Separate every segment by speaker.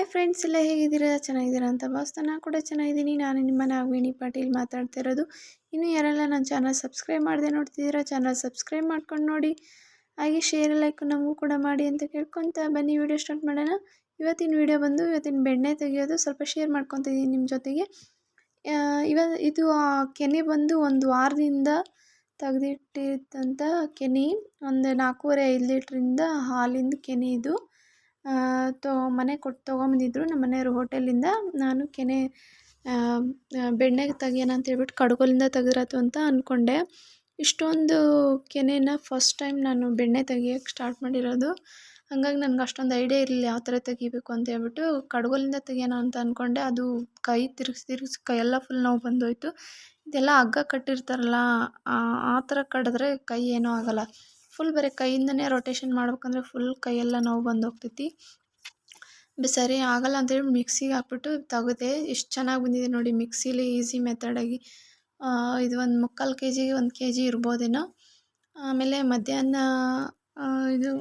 Speaker 1: Hi friends ಎಲ್ಲ ಹೇಗಿದ್ದೀರಾ? ಚೆನ್ನಾಗಿದ್ದೀರಾ ಅಂತ ಭಾವಿಸ್ತಾ ನಾನು ಕೂಡ ಚೆನ್ನಾಗಿದ್ದೀನಿ. ನಾನು ನಿಮ್ಮ ನಾಗವೇಣಿ ಪಾಟೀಲ್ ಮಾತಾಡ್ತಾ ಇರೋದು. ಇನ್ನು ಯಾರೆಲ್ಲ ನನ್ನ ಚಾನಲ್ ಸಬ್ಸ್ಕ್ರೈಬ್ ಮಾಡದೆ ನೋಡ್ತಿದ್ದೀರಾ ಚಾನಲ್ ಸಬ್ಸ್ಕ್ರೈಬ್ ಮಾಡ್ಕೊಂಡು ನೋಡಿ. ಹಾಗೆ ಶೇರ್ ಲೈಕ್ ನಮಗೂ ಕೂಡ ಮಾಡಿ ಅಂತ ಕೇಳ್ಕೊತ ಬನ್ನಿ. ವಿಡಿಯೋ ಸ್ಟಾರ್ಟ್ ಮಾಡೋಣ. ಇವತ್ತಿನ ವಿಡಿಯೋ ಬಂದು ಇವತ್ತಿನ ಬೆಣ್ಣೆ ತೆಗೆಯೋದು. ಸ್ವಲ್ಪ ಶೇರ್ ಮಾಡ್ಕೊತಿದ್ದೀನಿ ನಿಮ್ಮ ಜೊತೆಗೆ. ಇವ, ಇದು ಆ ಕೆನೆ ಬಂದು ಒಂದು ವಾರದಿಂದ ತೆಗೆದಿಟ್ಟಿದ್ದಂಥ ಕೆನೆ. ಒಂದು ನಾಲ್ಕೂವರೆ ಐದು ಲೀಟ್ರಿಂದ ಹಾಲಿಂದು ಕೆನೆ ಇದು. ತೊ, ಮನೆ ಕೊಟ್ಟು ತೊಗೊಂಬಂದಿದ್ರು ನಮ್ಮ ಮನೆಯವರು ಹೋಟೆಲಿಂದ. ನಾನು ಕೆನೆ ಬೆಣ್ಣೆ ತೆಗಿಯೋಣ ಅಂತ ಹೇಳ್ಬಿಟ್ಟು ಕಡ್ಗೋಲಿಂದ ತೆಗೆದ್ರಾತು ಅಂತ ಅಂದ್ಕೊಂಡೆ ಇಷ್ಟೊಂದು ಕೆನೆನ ಫಸ್ಟ್ ಟೈಮ್ ನಾನು ಬೆಣ್ಣೆ ತೆಗಿಯೋಕ್ಕೆ ಸ್ಟಾರ್ಟ್ ಮಾಡಿರೋದು. ಹಂಗಾಗಿ ನನ್ಗೆ ಅಷ್ಟೊಂದು ಐಡಿಯಾ ಇರಲಿಲ್ಲ ಯಾವ ಥರ ತೆಗಿಬೇಕು ಅಂತ ಹೇಳ್ಬಿಟ್ಟು ಕಡ್ಗೋಲಿಂದ ತೆಗಿಯೋಣ ಅಂತ ಅಂದ್ಕೊಂಡೆ ಅದು ಕೈ ತಿರ್ಗಿಸಿ ತಿರ್ಗಿಸಿ ಕೈಯೆಲ್ಲ ಫುಲ್ ನೋವು ಬಂದೋಯ್ತು. ಇದೆಲ್ಲ ಹಗ್ಗ ಕಟ್ಟಿರ್ತಾರಲ್ಲ, ಆ ಥರ ಕಡಿದ್ರೆ ಕೈ ಏನೂ ಆಗೋಲ್ಲ. ಫುಲ್ ಬರೀ ಕೈಯಿಂದನೇ ರೊಟೇಷನ್ ಮಾಡ್ಬೇಕಂದ್ರೆ ಫುಲ್ ಕೈಯೆಲ್ಲ ನೋವು ಬಂದು ಹೋಗ್ತೈತಿ ಸರಿ ಆಗಲ್ಲ ಅಂತೇಳಿ ಮಿಕ್ಸಿಗೆ ಹಾಕ್ಬಿಟ್ಟು ತೆಗೆದೆ ಎಷ್ಟು ಚೆನ್ನಾಗಿ ಬಂದಿದೆ ನೋಡಿ ಮಿಕ್ಸಿಲಿ ಈಸಿ ಮೆಥಡಾಗಿ ಇದು ಒಂದು ಮುಕ್ಕಾಲು ಕೆ ಜಿಗೆ ಒಂದು ಕೆ ಜಿ ಇರ್ಬೋದೇನೋ. ಆಮೇಲೆ ಮಧ್ಯಾಹ್ನ ಇದು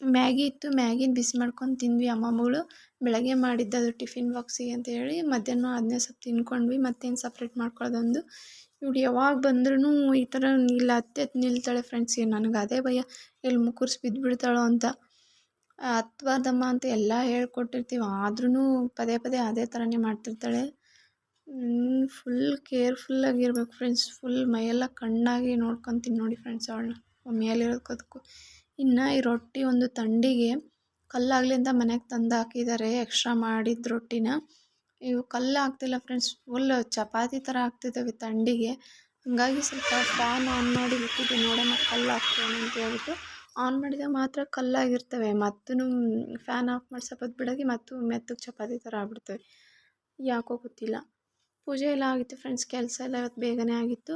Speaker 1: ಮ್ಯಾಗಿ ಇತ್ತು, ಮ್ಯಾಗಿನ ಬಿಸಿ ಮಾಡ್ಕೊಂಡು ತಿಂದ್ವಿ ಅಮ್ಮಮ್ಮಗಳು ಬೆಳಗ್ಗೆ ಮಾಡಿದ್ದದು ಟಿಫಿನ್ ಬಾಕ್ಸಿಗೆ ಅಂತ ಹೇಳಿ ಮಧ್ಯಾಹ್ನ ಅದನ್ನೇ ಸ್ವಲ್ಪ ತಿನ್ಕೊಂಡ್ವಿ, ಮತ್ತೇನು ಸಪ್ರೇಟ್ ಮಾಡ್ಕೊಳ್ಳೋದೊಂದು ಇವ್ಳು ಯಾವಾಗ ಬಂದ್ರೂ ಈ ಥರ ಇಲ್ಲ ಹತ್ತು ನಿಲ್ತಾಳೆ ಫ್ರೆಂಡ್ಸಿಗೆ ನನಗೆ ಅದೇ ಭಯ. ಎಲ್ಲಿ ಮುಕ್ಕುರ್ಸಿ ಬಿದ್ದುಬಿಡ್ತಾಳೋ ಅಂತ. ಹತ್ಬಾರ್ದಮ್ಮ ಅಂತ ಎಲ್ಲ ಹೇಳ್ಕೊಟ್ಟಿರ್ತೀವಿ ಆದ್ರೂ ಪದೇ ಪದೇ ಅದೇ ಥರನೇ ಮಾಡ್ತಿರ್ತಾಳೆ. ಫುಲ್ ಕೇರ್ಫುಲ್ಲಾಗಿರ್ಬೇಕು ಫ್ರೆಂಡ್ಸ್ ಫುಲ್ ಮೈಯೆಲ್ಲ ಕಣ್ಣಾಗಿ ನೋಡ್ಕೊತೀನಿ ನೋಡಿ ಫ್ರೆಂಡ್ಸ್ ಅವಳನ್ನ. ಮೇಲಿರೋದಕ್ಕೂ ಇನ್ನು ಈ ರೊಟ್ಟಿ ಒಂದು ತಂಡಿಗೆ ಕಲ್ಲಾಗ್ಲಿಂದ ಮನೆಗೆ ತಂದು ಹಾಕಿದ್ದಾರೆ ಎಕ್ಸ್ಟ್ರಾ ಮಾಡಿದ ರೊಟ್ಟಿನ. ಇವು ಕಲ್ಲು ಆಗ್ತಿಲ್ಲ ಫ್ರೆಂಡ್ಸ್ ಫುಲ್ ಚಪಾತಿ ಥರ ಆಗ್ತಿದ್ದಾವೆ ತಂಡಿಗೆ. ಹಾಗಾಗಿ ಸ್ವಲ್ಪ ಫ್ಯಾನ್ ಆನ್ ಮಾಡಿ ಬಿಟ್ಟಿದ್ದೆ ನೋಡೋಣ ಕಲ್ಲು ಆಗ್ತೇನೆ ಅಂತ ಹೇಳ್ಬಿಟ್ಟು ಆನ್ ಮಾಡಿದಾಗ ಮಾತ್ರ ಕಲ್ಲಾಗಿರ್ತವೆ. ಮತ್ತೂ ಫ್ಯಾನ್ ಆಫ್ ಮಾಡಿ ಸ್ವಲ್ಪ ಹೊತ್ತು ಮತ್ತು ಮೆತ್ತಗೆ ಚಪಾತಿ ಥರ ಆಗ್ಬಿಡ್ತವೆ. ಯಾಕೋ ಗೊತ್ತಿಲ್ಲ. ಪೂಜೆ ಎಲ್ಲ ಆಗಿತ್ತು ಫ್ರೆಂಡ್ಸ್ ಕೆಲಸ ಎಲ್ಲ ಇವತ್ತು ಬೇಗನೆ ಆಗಿತ್ತು.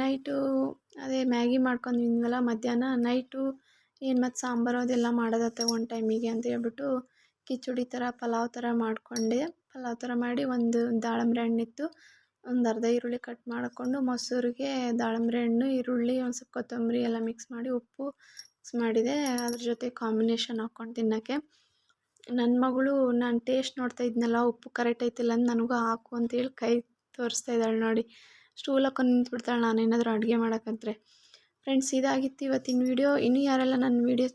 Speaker 1: ನೈಟು ಅದೇ ಮ್ಯಾಗಿ ಮಾಡ್ಕೊಂಡಿದ್ವಲ್ಲ ಮಧ್ಯಾಹ್ನ ನೈಟು ಏನು ಮತ್ತು ಸಾಂಬಾರು ಅದೆಲ್ಲ ಮಾಡೋದತ್ತೆ ಒನ್ ಟೈಮಿಗೆ ಅಂತ ಹೇಳ್ಬಿಟ್ಟು ಕಿಚಡಿ ಥರ ಪಲಾವ್ ಥರ ಮಾಡಿಕೊಂಡೆ. ಪಲಾವ್ ಥರ ಮಾಡಿ ಒಂದು ದಾಳಿಂಬೆ ಹಣ್ಣಿತ್ತು. ಒಂದು ಅರ್ಧ ಈರುಳ್ಳಿ ಕಟ್ ಮಾಡಿಕೊಂಡು ಮೊಸರಿಗೆ ದಾಳಿಂಬೆ ಹಣ್ಣು, ಈರುಳ್ಳಿ, ಒಂದು ಸ್ವಲ್ಪ ಕೊತ್ತಂಬರಿ ಎಲ್ಲ ಮಿಕ್ಸ್ ಮಾಡಿ ಉಪ್ಪು ಮಿಕ್ಸ್ ಮಾಡಿದೆ. ಅದ್ರ ಜೊತೆ ಕಾಂಬಿನೇಷನ್ ಹಾಕ್ಕೊಂಡು ತಿನ್ನೋಕ್ಕೆ. ನನ್ನ ಮಗಳು ನಾನು ಟೇಸ್ಟ್ ನೋಡ್ತಾ ಇದ್ನಲ್ಲ, ಉಪ್ಪು ಕರೆಕ್ಟ್ ಐತಿಲ್ಲ ಅಂತ ನನಗೂ ಹಾಕು ಅಂತೇಳಿ ಕೈ ತೋರಿಸ್ತಾ ಇದ್ದಾಳೆ ನೋಡಿ. ಸ್ಟೂಲ್ ಹಾಕೊಂಡು ನಿಂತ್ಬಿಡ್ತಾಳೆ, ನಾನು ಏನಾದರೂ ಅಡುಗೆ ಮಾಡೋಕ್ಕಂದ್ರೆ ಫ್ರೆಂಡ್ಸ್ ಇದಾಗಿತ್ತು ಇವತ್ತಿನ ವೀಡಿಯೋ ಇನ್ನೂ ಯಾರೆಲ್ಲ ನನ್ನ ವೀಡಿಯೋ